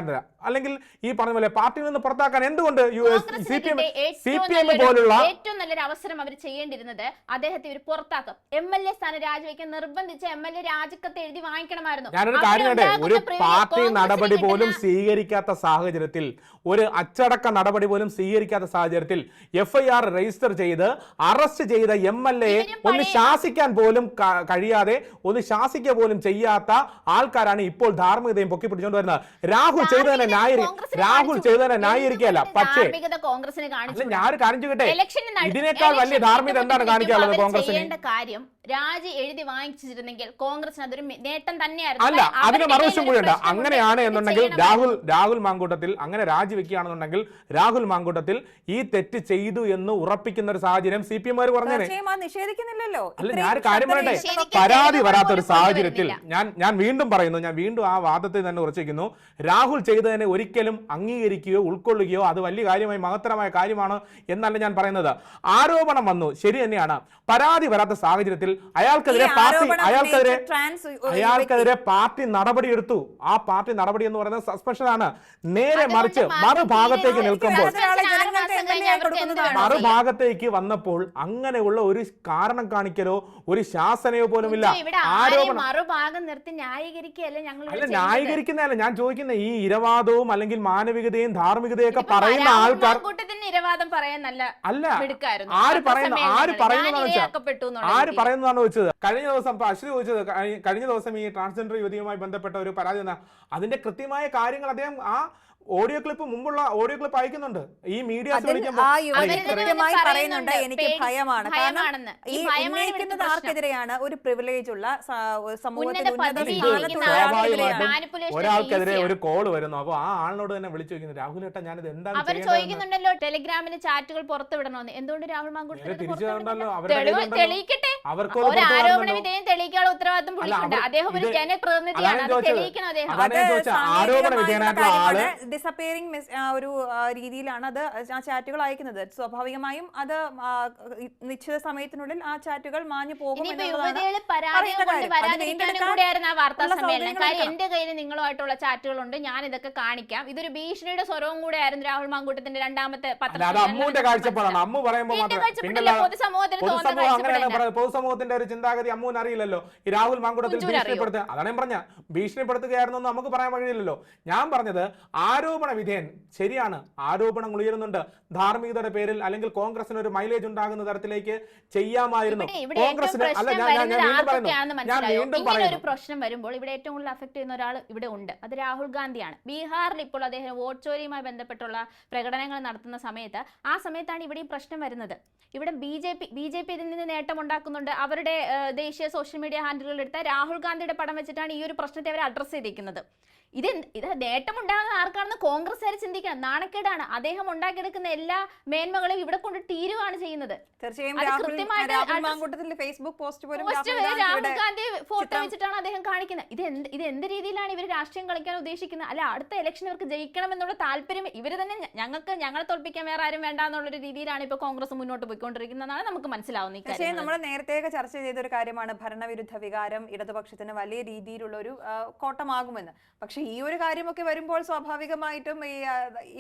അല്ലെങ്കിൽ ഈ പറഞ്ഞ പോലെ പാർട്ടിയിൽ നിന്ന് പുറത്താക്കാൻ എന്തുകൊണ്ട് U S C P M C P M പോലുള്ള ഏറ്റവും നല്ലൊരു അവസരം അവർ ചെയ്യേണ്ടിരുന്നത് അദ്ദേഹത്തെ ഒരു പുറത്താക്കും. എം എൽ എ സ്ഥാനം രാജിവെക്കാൻ നിർബന്ധിച്ച എം എൽ എ രാജിക്കത്ത് എഴുതി വാങ്ങിക്കണമായിരുന്നു. ഞാനൊരു കാര്യം ഒരു പാർട്ടി നടപടി പോലും സ്വീകരിക്കാത്ത സാഹചര്യത്തിൽ ഒരു അച്ചടക്ക നടപടി പോലും സ്വീകരിക്കാത്ത സാഹചര്യത്തിൽ എഫ് ഐ ആർ രജിസ്റ്റർ ചെയ്ത് അറസ്റ്റ് ചെയ്ത എം എൽ എ ഒന്ന് ശാസിക്കാൻ പോലും കഴിയാതെ ഒന്ന് ശാസിക്കുക പോലും ചെയ്യാത്ത ആൾക്കാരാണ് ഇപ്പോൾ ധാർമ്മികതയും പൊക്കി പിടിച്ചുകൊണ്ട് വരുന്നത്. രാഹുൽ ചെയ്തതിനെ ധാർമ്മികത ന്യായീകരി കോൺഗ്രസിന് രാഹുൽ. ചെയ്തതിനെ ന്യായീകരിക്കുകയല്ല എന്തുകൊണ്ട് പക്ഷേ കോൺഗ്രസിനെ കാണിച്ചു ഞാൻ കാണിച്ചു കാര്യം ഇതിനേക്കാൾ വലിയ ധാർമ്മികത എന്താണ് കാണിക്കാനുള്ളത് കോൺഗ്രസ് കോൺഗ്രസിന് ചെയ്യേണ്ട കാര്യം രാജി എഴുതി വാങ്ങിച്ചിരുന്നെങ്കിൽ കോൺഗ്രസിന് അതൊരു നേട്ടം തന്നെയായിരുന്നു. അല്ല അതിന് മറുവശം കൂടിയുണ്ട് അങ്ങനെയാണ് എന്നുണ്ടെങ്കിൽ രാഹുൽ രാഹുൽ മാങ്കൂട്ടത്തിൽ അങ്ങനെ രാജിവെക്കുകയാണെന്നുണ്ടെങ്കിൽ രാഹുൽ മാങ്കൂട്ടത്തിൽ ഈ തെറ്റ് ചെയ്തു എന്ന് ഉറപ്പിക്കുന്ന ഒരു സാഹചര്യം സി പി എം പറഞ്ഞേനെ. തീർച്ചയായും നിഷേധിക്കുന്നില്ലല്ലോ. അല്ല ഞാൻ കാര്യം പറയട്ടെ? പരാതി വരാത്ത ഒരു സാഹചര്യത്തിൽ ഞാൻ ഞാൻ വീണ്ടും പറയുന്നു ഞാൻ വീണ്ടും ആ വാദത്തെ തന്നെ ഉറച്ചിരിക്കുന്നു. രാഹുൽ ചെയ്തതിനെ ഒരിക്കലും അംഗീകരിക്കുകയോ ഉൾക്കൊള്ളുകയോ അത് വലിയ കാര്യമായി മഹത്തരമായ കാര്യമാണ് എന്നല്ല ഞാൻ പറയുന്നത്. ആരോപണം വന്നു ശരി തന്നെയാണ്. പരാതി വരാത്ത സാഹചര്യത്തിൽ അയാൾക്കെതിരെ പാർട്ടി അയാൾക്കെതിരെ അയാൾക്കെതിരെ പാർട്ടി നടപടി എടുത്തു ആ പാർട്ടി നടപടി എന്ന് പറയുന്നത് സസ്പെൻഷൻ ആണ് നേരെ മറിച്ച് മറുഭാഗത്തേക്ക് നിൽക്കുമ്പോൾ? മറുഭാഗത്തേക്ക് വന്നപ്പോൾ അങ്ങനെയുള്ള ഒരു കാരണം കാണിക്കലോ ഒരു ശാസനയോ പോലും ഇല്ല ആരോപണം മറുഭാഗം നിർത്തി ന്യായീകരിക്കുകയല്ല ഞങ്ങൾ അല്ല ന്യായീകരിക്കുന്നതല്ല ഞാൻ ചോദിക്കുന്ന ഈ ഇരവാദവും അല്ലെങ്കിൽ മാനവികതയും ധാർമ്മികതയൊക്കെ പറയുന്ന ആൾക്കാർ ഇരവാദം പറയാൻ അല്ല ആര് പറയുന്ന പറയുന്നു ആര്. പറയുന്നതാണ് ആര് രീതിയിൽ. പറയുന്നതാണ് വെച്ചത് കഴിഞ്ഞ ദിവസം ഇപ്പൊ അശ്വതി ചോദിച്ചത് കഴിഞ്ഞ ദിവസം ഈ ട്രാൻസ്ജെൻഡർ യുവതിയുമായി ബന്ധപ്പെട്ട ഒരു പരാതി എന്നാ അതിന്റെ കൃത്യമായ കാര്യങ്ങൾ അദ്ദേഹം ആ ഓഡിയോ ക്ലിപ്പ് മുമ്പുള്ള ഓഡിയോ ക്ലിപ്പ് അയക്കുന്നുണ്ട്. ഈ മീഡിയ ആ യുവതി കൃത്യമായി പറയുന്നുണ്ട്, എനിക്ക് ഭയമാണ്. കാരണം ഈ ഉന്നയിക്കുന്നത് ആർക്കെതിരെയാണ്? ഒരു പ്രിവിലേജ് ഉള്ള സമൂഹത്തിൽ ഒരാൾക്കെതിരെ ഒരു കോൾ വരുന്നു. അപ്പൊ ആ ആളിനോട് തന്നെ വിളിച്ചു ചോദിക്കുന്നു രാഹുൽ ഏട്ടാ ഞാനിത് എന്താണ് അവർ ചോദിക്കുന്നുണ്ടല്ലോ ടെലിഗ്രാമിന് ചാറ്റുകൾ പുറത്തുവിടണമെന്ന് എന്തുകൊണ്ട് രാഹുൽ മാങ്കൂട്ടത്തിൽ തെളിയിക്കട്ടെ. ഒരു ആരോപണ വിധേയം തെളിയിക്കാനുള്ള ഉത്തരവാദിത്വം അല്ല, പുള്ളിക്കുണ്ട്. അദ്ദേഹം ഒരു ജനപ്രതിനിധിയാണ്. അത് തെളിയിക്കണം അദ്ദേഹം. ആരോപണ വിധേയനായിട്ടുള്ള ആൾ ഡിസപ്പിയറിംഗ് ഒരു ആ, രീതിയിലാണ് അത് ആ ചാറ്റുകൾ അയക്കുന്നത്. സ്വാഭാവികമായും അത് നിശ്ചിത സമയത്തിനുള്ളിൽ ആ ചാറ്റുകൾ മാഞ്ഞു പോകും. എന്റെ കയ്യിൽ നിങ്ങളുമായിട്ടുള്ള ചാറ്റുകളുണ്ട്. ഞാൻ ഇതൊക്കെ കാണിക്കാം. ഇതൊരു ഭീഷണിയുടെ സ്വരവും കൂടെ ആയിരുന്നു രാഹുൽ മാങ്കൂട്ടത്തിന്റെ രണ്ടാമത്തെ അമ്മുവിന്റെ കാഴ്ചപ്പാടാണ്. അമ്മ പറയുമ്പോൾ പൊതുസമൂഹത്തിന്റെ ഒരു ചിന്താഗതി അമ്മുവിന് അറിയില്ലല്ലോ. ഈ രാഹുൽ മാങ്കൂട്ടത്തിൽ ഭീഷണിപ്പെടുത്തുക അതാണ് ഞാൻ പറഞ്ഞ. ഭീഷണിപ്പെടുത്തുകയായിരുന്നു എന്ന് നമുക്ക് പറയാൻ വഴിയില്ലല്ലോ. ഞാൻ പറഞ്ഞത് ആരോപണ വിധേയൻ. ശരിയാണ്. ആരോപണങ്ങൾ ഉയരുന്നുണ്ട്. ധാർമ്മികതയുടെ പേരിൽ അല്ലെങ്കിൽ കോൺഗ്രസിന് ഒരു മൈലേജ് ഉണ്ടാകുന്ന തരത്തിലേക്ക് ചെയ്യാമായിരുന്നു. കോൺഗ്രസിന് അല്ല ഞാൻ വീണ്ടും പറയുന്നു. ഞാൻ വീണ്ടും പറയുന്നു. പ്രശ്നം വരുമ്പോൾ ഇവിടെ ഏറ്റവും കൂടുതൽ അഫക്ട് ചെയ്യുന്ന ഒരാൾ ഇവിടെ ഉണ്ട്. അത് രാഹുൽ ഗാന്ധിയാണ്. ബീഹാറിൽ ഇപ്പോൾ അദ്ദേഹം വോട്ട് ചോരിയുമായി ബന്ധപ്പെട്ടുള്ള പ്രകടനങ്ങൾ നടത്തുന്ന സമയത്ത് ആ സമയത്താണ് ഇവിടെ ഈ പ്രശ്നം വരുന്നത്. ഇവിടെ B J P B J P ഇതിൽ നിന്ന് നേട്ടം ഉണ്ടാക്കുന്നുണ്ട്. അവരുടെ ദേശീയ സോഷ്യൽ മീഡിയ ഹാൻഡിലുകൾ എടുത്ത രാഹുൽ ഗാന്ധിയുടെ പടം വെച്ചിട്ടാണ് ഈ ഒരു പ്രശ്നത്തെ അവർ അഡ്രസ്സ് ചെയ്തിരിക്കുന്നത് ഇത് ഇത് നേട്ടം ഉണ്ടാകുന്ന ആർക്കാണെന്ന് കോൺഗ്രസ്സുകാർ ചിന്തിക്കണം. നാണക്കേടാണ്. അദ്ദേഹം ഉണ്ടാക്കിയെടുക്കുന്ന എല്ലാ മേന്മകളും ഇവിടെ കൊണ്ട് തീരുവാണ് ചെയ്യുന്നത്. തീർച്ചയായും രാഹുൽ ഫേസ്ബുക്ക് പോസ്റ്റ് പോലും രാഹുൽ ഗാന്ധി ഫോട്ടോ വെച്ചിട്ടാണ് അദ്ദേഹം കാണിക്കുന്നത്. ഇത് എന്ത് ഇത് എന്ത് രീതിയിലാണ് ഇവർ രാഷ്ട്രീയം കളിക്കാൻ ഉദ്ദേശിക്കുന്നത്? അല്ല അടുത്ത ഇലക്ഷൻ ഇവർക്ക് ജയിക്കണം എന്നുള്ള താല്പര്യം ഇവർ തന്നെ ഞങ്ങൾക്ക് ഞങ്ങളെ തോൽപ്പിക്കാൻ വേറെ ആരും വേണ്ട എന്നുള്ളൊരു രീതിയിലാണ് ഇപ്പൊ കോൺഗ്രസ് മുന്നോട്ട് പോയിക്കൊണ്ടിരിക്കുന്നതാണ് നമുക്ക് മനസ്സിലാവുന്നത് ഈ പക്ഷേ നമ്മൾ നേരത്തെ ചർച്ച ചെയ്ത ഒരു കാര്യമാണ് ഭരണവിരുദ്ധ വികാരം ഇടതുപക്ഷത്തിന് വലിയ രീതിയിലുള്ള ഒരു കോട്ടമാകുമെന്ന്. പക്ഷേ ഈ ഒരു കാര്യമൊക്കെ വരുമ്പോൾ സ്വാഭാവികമായിട്ടും ഈ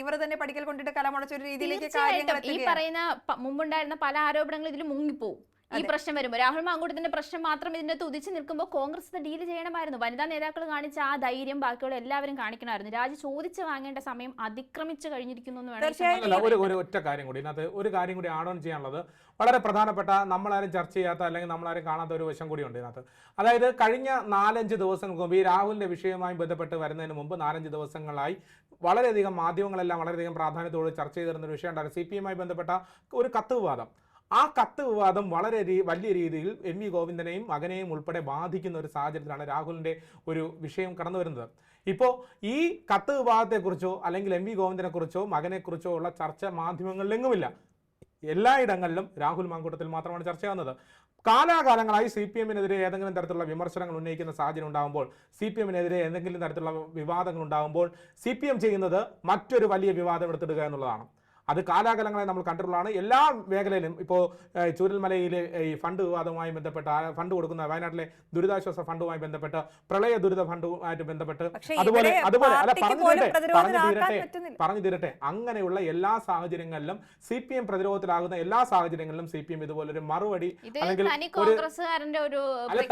ഇവർ തന്നെ പഠിക്കൽ കൊണ്ടിട്ട് കലമുടച്ച ഒരു രീതിയിലേക്ക് കാര്യങ്ങൾ ഈ പറയുന്ന മുമ്പുണ്ടായിരുന്ന പല ആരോപണങ്ങളും ഇതിൽ മുങ്ങിപ്പോവും. ഈ പ്രശ്നം വരുമ്പോൾ രാഹുൽ മാങ്കൂട്ടത്തിന്റെ പ്രശ്നം മാത്രം ഇതിന്റെ ഉദിച്ചു നിൽക്കുമ്പോൾ കോൺഗ്രസ് ഡീൽ ചെയ്യണമായിരുന്നു. വനിതാ നേതാക്കൾ കാണിച്ച ആ ധൈര്യം ബാക്കിയുള്ള എല്ലാവരും കാണിക്കണമായിരുന്നു. രാജി ചോദിച്ചു വാങ്ങേണ്ട സമയം അതിക്രമിച്ചു കഴിഞ്ഞിരിക്കുന്നു എന്ന് ഒരു ഒരു ഒറ്റ കാര്യം കൂടി. ഇതിനകത്ത് ഒരു കാര്യം കൂടി ആഡ് ഓൺ ചെയ്യാനുള്ളത്. വളരെ പ്രധാനപ്പെട്ട നമ്മളാരും ചർച്ച ചെയ്യാത്ത അല്ലെങ്കിൽ നമ്മളാരും കാണാത്ത ഒരു വശം കൂടി ഉണ്ട് ഇതിനകത്ത്. അതായത് കഴിഞ്ഞ നാലഞ്ച് ദിവസങ്ങൾക്ക് മുമ്പ് ഈ രാഹുലിന്റെ വിഷയവുമായി ബന്ധപ്പെട്ട് വരുന്നതിന് മുമ്പ് നാലഞ്ച് ദിവസങ്ങളായി വളരെയധികം മാധ്യമങ്ങളെല്ലാം വളരെയധികം പ്രാധാന്യത്തോട് ചർച്ച ചെയ്തിരുന്ന ഒരു വിഷയം ഉണ്ടായിരുന്നു സി പി എമ്മായി ബന്ധപ്പെട്ട ഒരു കത്ത് വിവാദം. ആ കത്ത് വിവാദം വളരെ വലിയ രീതിയിൽ എം വി ഗോവിന്ദനെയും മകനെയും ഉൾപ്പെടെ ബാധിക്കുന്ന ഒരു സാഹചര്യത്തിലാണ് രാഹുലിന്റെ ഒരു വിഷയം കടന്നു വരുന്നത്. ഇപ്പോൾ ഈ കത്ത് വിവാദത്തെക്കുറിച്ചോ അല്ലെങ്കിൽ എം വി ഗോവിന്ദനെക്കുറിച്ചോ മകനെക്കുറിച്ചോ ഉള്ള ചർച്ച മാധ്യമങ്ങളിലെങ്ങുമില്ല. എല്ലായിടങ്ങളിലും രാഹുൽ മാങ്കൂട്ടത്തിൽ മാത്രമാണ് ചർച്ചയാകുന്നത് കാലാകാലങ്ങളായി സി പി എമ്മിനെതിരെ ഏതെങ്കിലും തരത്തിലുള്ള വിമർശനങ്ങൾ ഉന്നയിക്കുന്ന സാഹചര്യം ഉണ്ടാകുമ്പോൾ സി പി എമ്മിനെതിരെ എന്തെങ്കിലും തരത്തിലുള്ള വിവാദങ്ങൾ ഉണ്ടാകുമ്പോൾ സി പി എം ചെയ്യുന്നത് മറ്റൊരു വലിയ വിവാദം എടുത്തിടുക എന്നുള്ളതാണ്. അത് കാലാകാലങ്ങളായി നമ്മൾ കണ്ടിട്ടുള്ളതാണ്. എല്ലാ മേഖലയിലും ഇപ്പോൾ ചൂരൽമലയിലെ ഈ ഫണ്ട് വിവാദവുമായി ബന്ധപ്പെട്ട് ആ ഫണ്ട് കൊടുക്കുന്ന വയനാട്ടിലെ ദുരിതാശ്വാസ ഫണ്ടുമായി ബന്ധപ്പെട്ട് പ്രളയ ദുരിത ഫണ്ടുമായിട്ട് ബന്ധപ്പെട്ട് അതുപോലെ അതുപോലെ അല്ല പറഞ്ഞു തീരട്ടെ പറഞ്ഞു തീരട്ടെ പറഞ്ഞു തീരട്ടെ. അങ്ങനെയുള്ള എല്ലാ സാഹചര്യങ്ങളിലും സി പി എം പ്രതിരോധത്തിലാകുന്ന എല്ലാ സാഹചര്യങ്ങളിലും സി പി എം ഇതുപോലൊരു മറുപടി അല്ലെങ്കിൽ ഒരു- കോൺഗ്രസ്സുകാരന്റെ ഒരു അല്ല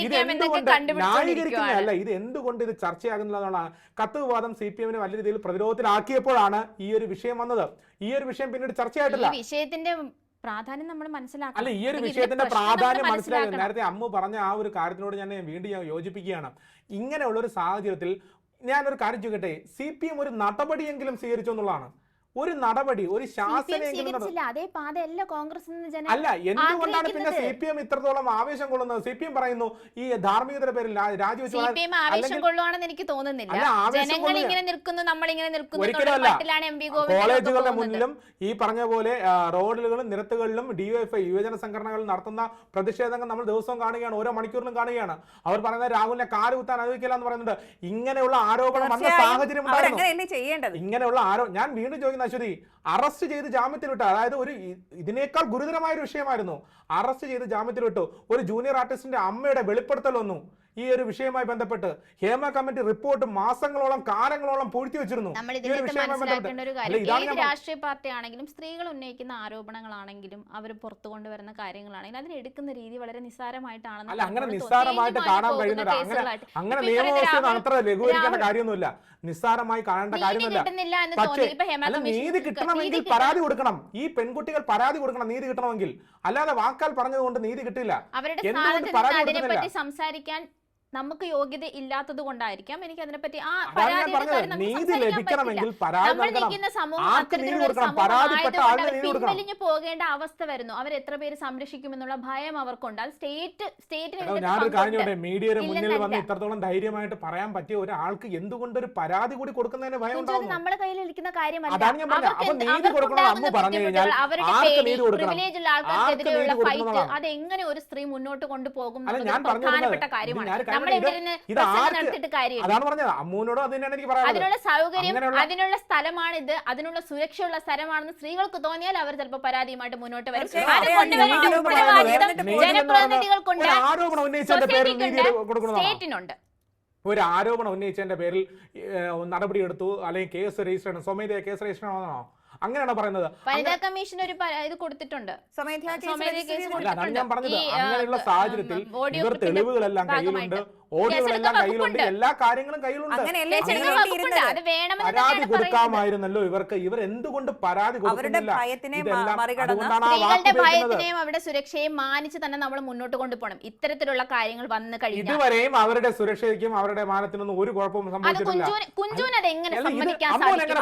ഇത് എന്തുകൊണ്ട് ന്യായീകരിക്കുന്നതല്ല ഇത് എന്തുകൊണ്ട് ഇത് ചർച്ചയാകുന്നില്ല എന്നുള്ളതാണ് കത്ത് വിവാദം സി പി എമ്മിനെ വലിയ രീതിയിൽ പ്രതിരോധത്തിലാക്കിയപ്പോഴാണ് ഈ ഒരു വിഷയം വന്നത്. ഈ ഒരു വിഷയം പിന്നീട് ചർച്ചയായിട്ടില്ല. ഈ വിഷയത്തിന്റെ പ്രാധാന്യം നമ്മൾ മനസ്സിലാക്കണം. അല്ല ഈ ഒരു വിഷയത്തിന്റെ പ്രാധാന്യം മനസ്സിലാക്കുക മനസ്സിലാക്കണം. നേരത്തെ അമ്മ പറഞ്ഞ ആ ഒരു കാര്യത്തിനോട് ഞാൻ വീണ്ടും ഞാൻ യോജിപ്പിക്കുകയാണ്. ഇങ്ങനെയുള്ള ഒരു സാഹചര്യത്തിൽ ഞാനൊരു കാര്യം ചോദിക്കട്ടെ? സി പി എം ഒരു നടപടിയെങ്കിലും സ്വീകരിച്ചു എന്നുള്ളതാണ്. ഒരു നടപടി ഒരു ശാസനയെങ്കിലും അല്ല എന്തുകൊണ്ടാണ് പിന്നെ സി പി എം ഇത്രത്തോളം ആവേശം കൊള്ളുന്നത്? സി പി എം പറയുന്നു ഈ ധാർമ്മികതയുടെ പേരിൽ രാജിവെച്ചു എനിക്ക് തോന്നുന്നില്ല. ജനങ്ങൾ ഇങ്ങനെ നിൽക്കുന്നു നമ്മൾ ഇങ്ങനെ നിൽക്കുന്നു കോളേജുകളുടെ മുന്നിലും ഈ പറഞ്ഞ പോലെ റോഡുകളിലും നിരത്തുകളിലും ഡിവൈഎഫ്ഐ യുവജന സംഘടനകൾ നടത്തുന്ന പ്രതിഷേധങ്ങൾ നമ്മൾ ദിവസവും കാണുകയാണ് ഓരോ മണിക്കൂറിലും കാണുകയാണ്. അവർ പറയുന്നത് രാഹുലിനെ കാൽ കുത്താൻ അനുവദിക്കില്ല എന്ന് പറയുന്നുണ്ട്. ഇങ്ങനെയുള്ള ആരോപണം വന്ന സാഹചര്യം ഉണ്ടായിരുന്നു. ഇങ്ങനെയുള്ള ആരോ ഞാൻ വീണ്ടും ചോദിക്കുന്ന അശ്വതി അറസ്റ്റ് ചെയ്ത് ജാമ്യത്തിൽ വിട്ടു. അതായത് ഒരു ഇതിനേക്കാൾ ഗുരുതരമായ ഒരു വിഷയമായിരുന്നു. അറസ്റ്റ് ചെയ്ത് ജാമ്യത്തിൽ വിട്ടു. ഒരു ജൂനിയർ ആർട്ടിസ്റ്റിന്റെ അമ്മയുടെ വെളിപ്പെടുത്തൽ വന്നു. ഈ ഒരു വിഷയവുമായി ബന്ധപ്പെട്ട് ഹേമ കമ്മിറ്റി റിപ്പോർട്ട് മാസങ്ങളോളം കാലങ്ങളോളം പൂഴ്ത്തി വെച്ചിരുന്നു. രാഷ്ട്രീയ പാർട്ടി ആണെങ്കിലും സ്ത്രീകൾ ഉന്നയിക്കുന്ന ആരോപണങ്ങളാണെങ്കിലും അവർ പുറത്തു കൊണ്ടുവരുന്ന കാര്യങ്ങളാണെങ്കിലും അതിന് എടുക്കുന്ന രീതി വളരെ നിസ്സാരമായിട്ടാണ് അല്ല അങ്ങനെ നിസ്സാരമായിട്ട് കാണാൻ കഴിയുന്നില്ല അങ്ങനെ നിയമവ്യവസ്ഥ അത്ര ലഘൂകരിക്കേണ്ട കാര്യമൊന്നുമില്ല. നിസ്സാരമായി കാണേണ്ട കാര്യമൊന്നുമില്ല. പക്ഷേ കമ്മീഷൻ നീതി കിട്ടണമെങ്കിൽ പരാതി കൊടുക്കണം. ഈ പെൺകുട്ടികൾ പരാതി കൊടുക്കണം നീതി കിട്ടണമെങ്കിൽ. അല്ലാതെ വാക്കാൽ പറഞ്ഞതുകൊണ്ട് നീതി കിട്ടില്ല. അവരുടെ എന്തുകൊണ്ട് സ്ഥാനത്ത് പരാതി കൊടുക്കുന്നില്ല? സംസാരിക്കാൻ നമുക്ക് യോഗ്യത ഇല്ലാത്തത് കൊണ്ടായിരിക്കാം. എനിക്ക് അതിനെപ്പറ്റി ആ നീതി ലഭിക്കണമെങ്കിൽ സമൂഹം. പിൻവലിഞ്ഞു പോകേണ്ട അവസ്ഥ വരുന്നു. അവർ എത്ര പേര് സംരക്ഷിക്കുമെന്നുള്ള ഭയം അവർക്കുണ്ട്. അത് സ്റ്റേറ്റ് സ്റ്റേറ്റിന് മീഡിയയുടെ മുന്നിൽ വന്ന് ഇത്രത്തോളം ധൈര്യമായിട്ട് പറയാൻ പറ്റിയ ഒരാൾക്ക് എന്തുകൊണ്ട് ഒരു പരാതി കൂടി കൊടുക്കുന്നതിന് ഭയം നമ്മുടെ കയ്യിൽ ഇരിക്കുന്ന കാര്യമല്ല അവരുടെ ആൾക്കാർക്കെതിരെയുള്ള ഫൈറ്റ് അത് എങ്ങനെ ഒരു സ്ത്രീ മുന്നോട്ട് കൊണ്ടുപോകും പ്രധാനപ്പെട്ട കാര്യമാണ്. ഇത് ഇത് അതാണ് പറഞ്ഞത്. അമ്മൂനോട് അത് തന്നെയാണ് എനിക്ക് പറയാം അതിനുള്ള സൗകര്യം അതിനുള്ള അതിനുള്ള സ്ഥലമാണിത്. അതിനുള്ള സുരക്ഷയുള്ള സ്ഥലമാണെന്ന് സ്ത്രീകൾക്ക് തോന്നിയാൽ അവർ ചിലപ്പോൾ പരാതിയുമായിട്ട് മുന്നോട്ട് വരും. ജനപ്രതിനിധികൾക്കുണ്ട് സ്റ്റേറ്റിനുണ്ട് ഒരു ആരോപണം ഉന്നയിച്ചതിന്റെ പേരിൽ നടപടി നടപടിയെടുത്തു അല്ലെങ്കിൽ കേസ് രജിസ്റ്റർ ചെയ്യണം. സ്വമേധയാ കേസ് രജിസ്റ്റർ ചെയ്യണമെന്നാണോ അങ്ങനെയാണ് പറയുന്നത്? വനിതാ കമ്മീഷൻ ഒരു ഇത് കൊടുത്തിട്ടുണ്ട്. അതാണ് ഞാൻ പറഞ്ഞത്. അങ്ങനെയുള്ള സാഹചര്യത്തിൽ ഇവർ തെളിവുകളെല്ലാം കയ്യിലുണ്ട്. ഓഡിയോകളെല്ലാം കയ്യിലുണ്ട്. എല്ലാ കാര്യങ്ങളും കയ്യിലുണ്ട്. പരാതി കൊടുക്കാമായിരുന്നല്ലോ ഇവർക്ക്. ഇവർ എന്തുകൊണ്ട് പരാതി സ്ത്രീകളുടെ ഭയത്തിനെയും അവരുടെ സുരക്ഷയെയും മാനിച്ച് തന്നെ നമ്മൾ മുന്നോട്ട് കൊണ്ടുപോകണം. ഇത്തരത്തിലുള്ള കാര്യങ്ങൾ വന്നു കഴിഞ്ഞാൽ. ഇതുവരെയും അവരുടെ സുരക്ഷയ്ക്കും അവരുടെ മാനത്തിനൊന്നും ഒരു കുഴപ്പവും സംഭവിച്ചിട്ടില്ല. അത് എങ്ങനെ സമ്മതിക്കാൻ സാധിക്കും?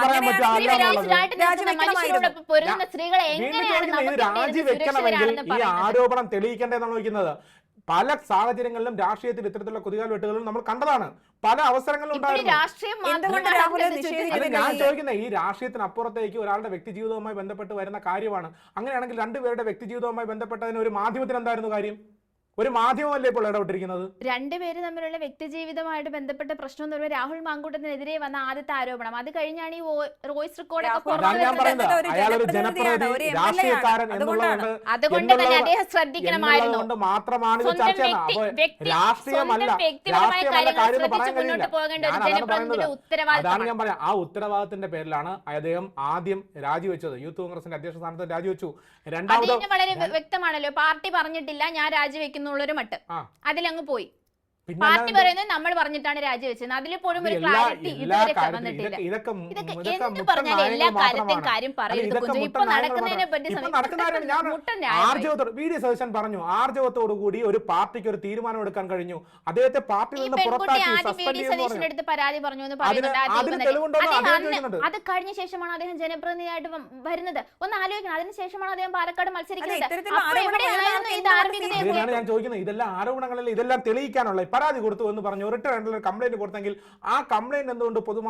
മനുഷ്യരോടൊപ്പം പൊരുതുന്ന സ്ത്രീകളെ എങ്ങനെയാണ് രാജിവെക്കണമെങ്കിൽ ഈ ആരോപണം തെളിയിക്കേണ്ടതെന്നാണ് നോക്കുന്നത് പല സാഹചര്യങ്ങളിലും രാഷ്ട്രീയത്തിൽ ഇത്തരത്തിലുള്ള കുതികാൽ വെട്ടുകളും നമ്മൾ കണ്ടതാണ്. പല അവസരങ്ങളും ഉണ്ടായിരുന്നു. ഞാൻ ചോദിക്കുന്നത് ഈ രാഷ്ട്രീയത്തിനപ്പുറത്തേക്ക് ഒരാളുടെ വ്യക്തി ജീവിതവുമായി ബന്ധപ്പെട്ട് വരുന്ന കാര്യമാണ്. അങ്ങനെയാണെങ്കിൽ രണ്ടുപേരുടെ വ്യക്തി ജീവിതവുമായി ബന്ധപ്പെട്ടതിന് ഒരു മാധ്യമത്തിന് എന്തായിരുന്നു കാര്യം? ഒരു മാധ്യമമല്ലേ ഇപ്പോൾ ഇടപെട്ടിരിക്കുന്നത്? രണ്ടുപേര് തമ്മിലുള്ള വ്യക്തിജീവിതമായിട്ട് ബന്ധപ്പെട്ട പ്രശ്നം എന്ന് പറയുമ്പോൾ രാഹുൽ മാങ്കൂട്ടത്തിനെതിരെ വന്ന ആദ്യത്തെ ആരോപണം. അത് കഴിഞ്ഞാണ് ഈ വോയിസ് റെക്കോർഡ്. അതുകൊണ്ട് തന്നെ അദ്ദേഹം ശ്രദ്ധിക്കണമായിരുന്നു. മാത്രമാണ് വ്യക്തിപരമായ കാര്യങ്ങൾ ശ്രദ്ധിച്ച് മുന്നോട്ട് പോകേണ്ട ഒരു ജനപ്രതിനിധിയുടെ. ഉത്തരവാദിത്തമാണ്. ഞാൻ പറയാം ആ ഉത്തരവാദിത്തത്തിന്റെ പേരിലാണ് അദ്ദേഹം ആദ്യം രാജിവെച്ചത്. യൂത്ത് കോൺഗ്രസിന്റെ അധ്യക്ഷ സ്ഥാനത്ത് രാജിവെച്ചു. രണ്ടാമത് വളരെ വ്യ- വ്യക്തമാണല്ലോ. പാർട്ടി പറഞ്ഞിട്ടില്ല ഞാൻ രാജിവെക്കുന്നുള്ളൊരു മട്ട്. അതിലങ്ങ് പോയി. പാർട്ടി പറയുന്നത് നമ്മൾ പറഞ്ഞിട്ടാണ് രാജിവെച്ചത് അതിലിപ്പോഴും ഒരു ക്ലാരിറ്റി ഇതുവരെ വന്നിട്ടില്ല ഇതൊക്കെ എന്ത് പറഞ്ഞാലും എല്ലാ കാര്യത്തെയും കാര്യം പറയരുത് ഇതൊക്കെ ഇപ്പൊ നടക്കുന്നതിനെ പറ്റി വി ഡി സതീശൻ പറഞ്ഞു ആർജവത്തോടു കൂടി ഒരു പാർട്ടിക്ക് ഒരു തീരുമാനം എടുക്കാൻ കഴിഞ്ഞു. അദ്ദേഹത്തെ പാർട്ടിയിൽ നിന്ന് പുറത്താക്കി പരാതി പറഞ്ഞു എന്ന് പറയുന്നുണ്ട്. അത് കഴിഞ്ഞ ശേഷമാണ് അദ്ദേഹം ജനപ്രതിനിധിയായിട്ട് വരുന്നത്? ഒന്ന് ആലോചിക്കണം. അതിനുശേഷമാണ് അദ്ദേഹം പാലക്കാട് മത്സരിക്കുന്നത്? ഞാൻ ചോദിക്കുന്നത്. ഇതെല്ലാം ആരോപണങ്ങളിൽ ഇതെല്ലാം തെളിയിക്കാനുള്ള പരാതി കൊടുത്തു എന്ന് പറഞ്ഞു. റിട്ടേൺ കംപ്ലൈന്റ് കൊടുത്തെങ്കിൽ ആ കംപ്ലൈന്റ് എന്തുകൊണ്ട് പൊതു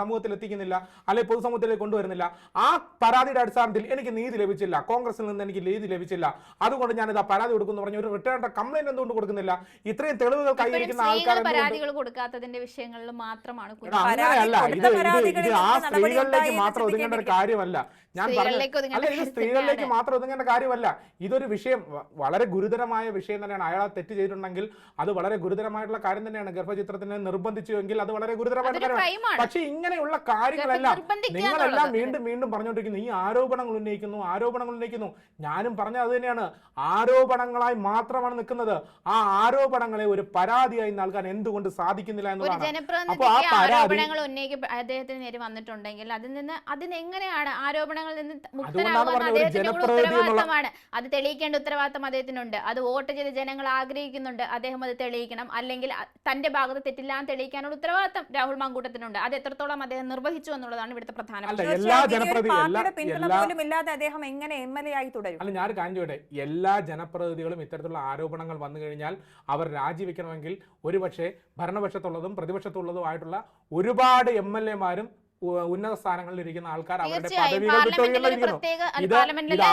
സമൂഹത്തിൽ എത്തിക്കുന്നില്ല അല്ലെങ്കിൽ പൊതുസമൂഹത്തിലേക്ക് കൊണ്ടുവരുന്നില്ല? ആ പരാതിയുടെ അടിസ്ഥാനത്തിൽ എനിക്ക് നീതി ലഭിച്ചില്ല. കോൺഗ്രസിൽ നിന്ന് എനിക്ക് നീതി ലഭിച്ചില്ല. അതുകൊണ്ട് ഞാൻ ആ പരാതി കൊടുക്കുന്നു പറഞ്ഞു. ഒരു റിട്ടേൺ കംപ്ലൈന്റ് എന്തുകൊണ്ട് കൊടുക്കുന്നില്ല? ഇത്രയും തെളിവുകൾ കൈവരിക്കുന്ന ആൾക്കാരെ ആൾക്കാർ പരാതികൾ കൊടുക്കാത്തതിന്റെ വിഷയങ്ങളിൽ മാത്രമാണ് അങ്ങനെയല്ല. ഇത് ആ സ്ത്രീകളിലേക്ക് മാത്രം ഒതുങ്ങേണ്ട ഒരു കാര്യമല്ല. ഞാൻ പറഞ്ഞു സ്ത്രീകളിലേക്ക് മാത്രം ഒതുങ്ങേണ്ട കാര്യമല്ല. ഇതൊരു വിഷയം വളരെ ഗുരുതരമായ വിഷയം തന്നെയാണ്. അയാൾ തെറ്റ് ചെയ്തിട്ടുണ്ടെങ്കിൽ അത് വളരെ ഗുരുതരമായിട്ടുള്ള കാര്യം തന്നെയാണ്. ഗർഭചിത്രത്തിന് നിർബന്ധിച്ചുവെങ്കിൽ അത് വളരെ ഗുരുതരമായിട്ടുള്ള കാര്യമാണ്. പക്ഷെ ഇങ്ങനെയുള്ള കാര്യങ്ങളെല്ലാം നിങ്ങളെല്ലാം. വീണ്ടും വീണ്ടും പറഞ്ഞുകൊണ്ടിരിക്കുന്നു. ഈ ആരോപണങ്ങൾ ഉന്നയിക്കുന്നു ആരോപണങ്ങൾ ഉന്നയിക്കുന്നു. ഞാനും പറഞ്ഞ അത് തന്നെയാണ്. ആരോപണങ്ങളായി മാത്രമാണ് നിൽക്കുന്നത്. ആ ആരോപണങ്ങളെ ഒരു പരാതിയായി നൽകാൻ എന്തുകൊണ്ട് സാധിക്കുന്നില്ല എന്നുള്ളതാണ്. അപ്പൊ ആ പരാതി- ആരോപണങ്ങൾ ഉന്നയിക്ക അദ്ദേഹത്തിന് നേരെ വന്നിട്ടുണ്ടെങ്കിൽ അതിൽ നിന്ന് അതിനെങ്ങനെയാണ് ആരോപണങ്ങളിൽ നിന്ന് അദ്ദേഹത്തിന്റെ കൂടെ ഉത്തരവാദിത്തമാണ്. അത് തെളിയിക്കേണ്ട ഉത്തരവാദിത്തം അദ്ദേഹത്തിനുണ്ട്. അത് വോട്ട് ചെയ്ത് ജനങ്ങൾ ആഗ്രഹിക്കുന്നുണ്ട്. അദ്ദേഹം അത് തെളിയിക്കണം. അല്ലെങ്കിൽ തന്റെ ഭാഗത്ത് തെറ്റില്ലാന്ന് തെളിയിക്കാനുള്ള ഉത്തരവാദിത്തം രാഹുൽ മാങ്കൂട്ടത്തിനുണ്ട്. അത് എത്രത്തോളം അദ്ദേഹം നിർവഹിച്ചു എന്നുള്ളതാണ് ഇവിടുത്തെ പ്രധാന അല്ല, ഞാനൊരു കാര്യം ചോട്ടെ എല്ലാ ജനപ്രതിനിധികളും ഇത്തരത്തിലുള്ള ആരോപണങ്ങൾ വന്നു കഴിഞ്ഞാൽ അവർ രാജിവെക്കണമെങ്കിൽ ഒരുപക്ഷെ ഭരണപക്ഷത്തുള്ളതും പ്രതിപക്ഷത്തുള്ളതുമായിട്ടുള്ള ഒരുപാട് എം എൽ എമാരും ഉന്നത സ്ഥാനങ്ങളിൽ ഇരിക്കുന്ന ആൾക്കാർ അവരുടെ പദവികൾ അല്ല, ഇത് ഇത്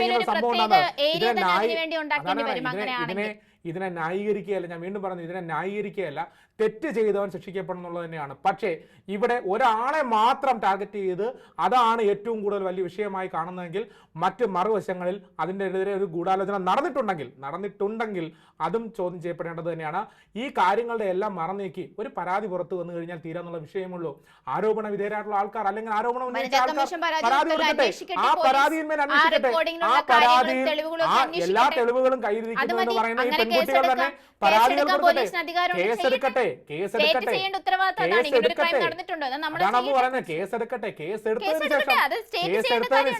ഇങ്ങനെ സംഭവം ഉണ്ടാകുന്നത്. ഇതിനെ ഇതിനെ ഇതിനെ ന്യായീകരിക്കുകയല്ല. ഞാൻ വീണ്ടും പറഞ്ഞു ഇതിനെ ന്യായീകരിക്കുകയല്ല. തെറ്റ് ചെയ്തവൻ ശിക്ഷിക്കപ്പെടണം എന്നുള്ളത് തന്നെയാണ്. പക്ഷേ ഇവിടെ ഒരാളെ മാത്രം ടാർഗറ്റ് ചെയ്ത് അതാണ് ഏറ്റവും കൂടുതൽ വലിയ വിഷയമായി കാണുന്നതെങ്കിൽ മറ്റ് മറുവശങ്ങളിൽ അതിന്റെ എതിരെ ഒരു ഗൂഢാലോചന നടന്നിട്ടുണ്ടെങ്കിൽ നടന്നിട്ടുണ്ടെങ്കിൽ അതും ചോദ്യം ചെയ്യപ്പെടേണ്ടത് തന്നെയാണ്. ഈ കാര്യങ്ങളുടെ എല്ലാം മറന്നേക്കി ഒരു പരാതി പുറത്തു വന്നു കഴിഞ്ഞാൽ തീരാന്നുള്ള വിഷയമുള്ളൂ ആരോപണ വിധേയരായിട്ടുള്ള ആൾക്കാർ അല്ലെങ്കിൽ ആരോപണം പരാതി കൊടുക്കട്ടെ. ആ പരാതിയിൽ പരാതിയിന്മേൽ ആ അന്വേഷിക്കട്ടെ. പരാതിയിൽ എല്ലാ തെളിവുകളും കയ്യിലിരിക്കുന്നു എന്ന് പറയുന്ന ഈ പെൺകുട്ടികൾ തന്നെ പരാതികൾ. കേസെടുക്കട്ടെ അതാണ്. കേസെടുക്കട്ടെ. പറയുന്നത്? കേസെടുക്കട്ടെ കേസെടുത്തതിന് ശേഷം കേസെടുത്തതിന്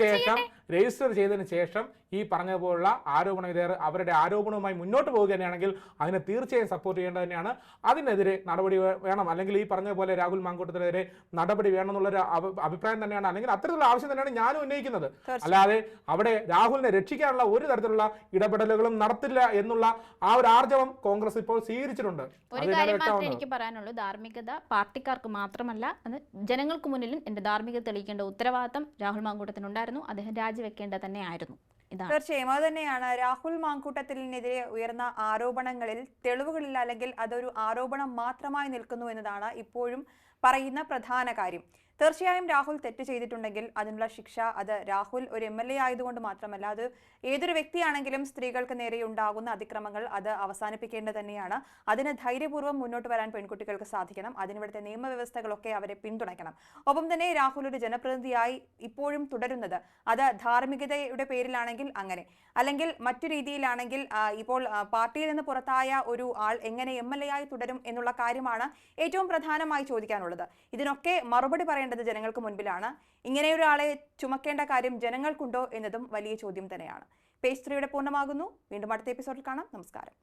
രജിസ്റ്റർ ചെയ്തതിന് ശേഷം ഈ പറഞ്ഞ പോലുള്ള ആരോപണ വിധേയർ അവരുടെ ആരോപണവുമായി മുന്നോട്ട് പോവുക തന്നെയാണെങ്കിൽ അതിനെ തീർച്ചയായും സപ്പോർട്ട് ചെയ്യേണ്ടത് തന്നെയാണ്. അതിനെതിരെ നടപടി വേണം. അല്ലെങ്കിൽ ഈ പറഞ്ഞ പോലെ രാഹുൽ മാങ്കൂട്ടത്തിനെതിരെ നടപടി വേണം എന്നുള്ളൊരു അഭി- അഭിപ്രായം തന്നെയാണ്. അല്ലെങ്കിൽ അത്തരത്തിലുള്ള ആവശ്യം തന്നെയാണ് ഞാനും ഉന്നയിക്കുന്നത്. അല്ലാതെ അവിടെ രാഹുലിനെ രക്ഷിക്കാനുള്ള ഒരു തരത്തിലുള്ള ഇടപെടലുകളും നടത്തില്ല എന്നുള്ള ആ ഒരു ആർജവം കോൺഗ്രസ് ഇപ്പോൾ സ്വീകരിച്ചിട്ടുണ്ട്. ഒരു കാര്യം മാത്രമേ എനിക്ക് പറയാനുള്ളൂ. ധാർമ്മികത പാർട്ടിക്കാർക്ക് മാത്രമല്ല അത് ജനങ്ങൾക്ക് മുന്നിലും എന്റെ ധാർമ്മികത തെളിയിക്കേണ്ട ഉത്തരവാദിത്തം രാഹുൽ മാങ്കൂട്ടത്തിനുണ്ടായിരുന്നു. അദ്ദേഹം രാജിവെക്കേണ്ടത് തന്നെയായിരുന്നു. തീർച്ചയായും. അത് തന്നെയാണ് രാഹുൽ മാങ്കൂട്ടത്തിനെതിരെ ഉയർന്ന ആരോപണങ്ങളിൽ തെളിവുകളില്ല അല്ലെങ്കിൽ അതൊരു ആരോപണം മാത്രമായി നിൽക്കുന്നു എന്നതാണ് ഇപ്പോഴും പറയുന്ന പ്രധാന കാര്യം. തീർച്ചയായും രാഹുൽ തെറ്റ് ചെയ്തിട്ടുണ്ടെങ്കിൽ അതിനുള്ള ശിക്ഷ അത് രാഹുൽ ഒരു എം എൽ എ ആയതുകൊണ്ട് മാത്രമല്ല അത് ഏതൊരു വ്യക്തിയാണെങ്കിലും സ്ത്രീകൾക്ക് നേരെ ഉണ്ടാകുന്ന അതിക്രമങ്ങൾ അത് അവസാനിപ്പിക്കേണ്ടത് തന്നെയാണ്. അതിന് ധൈര്യപൂർവം മുന്നോട്ട് വരാൻ പെൺകുട്ടികൾക്ക് സാധിക്കണം. അതിനിവിടുത്തെ നിയമവ്യവസ്ഥകളൊക്കെ അവരെ പിന്തുണയ്ക്കണം. ഒപ്പം തന്നെ രാഹുൽ ഒരു ജനപ്രതിനിധിയായി ഇപ്പോഴും തുടരുന്നത്. അത് ധാർമ്മികതയുടെ പേരിലാണെങ്കിൽ അങ്ങനെ. അല്ലെങ്കിൽ മറ്റു രീതിയിലാണെങ്കിൽ ഇപ്പോൾ പാർട്ടിയിൽ നിന്ന് പുറത്തായ ഒരു ആൾ എങ്ങനെ എം ആയി തുടരും എന്നുള്ള കാര്യമാണ് ഏറ്റവും പ്രധാനമായി ചോദിക്കാനുള്ളത്. ഇതിനൊക്കെ മറുപടി പറയേണ്ടത് ജനങ്ങൾക്ക് മുൻപിലാണ്. ഇങ്ങനെയൊരാളെ ചുമക്കേണ്ട കാര്യം ജനങ്ങൾക്കുണ്ടോ എന്നതും വലിയ ചോദ്യം തന്നെയാണ്. പേജ് ത്രീയുടെ പൂർണമാകുന്നു. വീണ്ടും അടുത്ത എപ്പിസോഡിൽ കാണാം. നമസ്കാരം.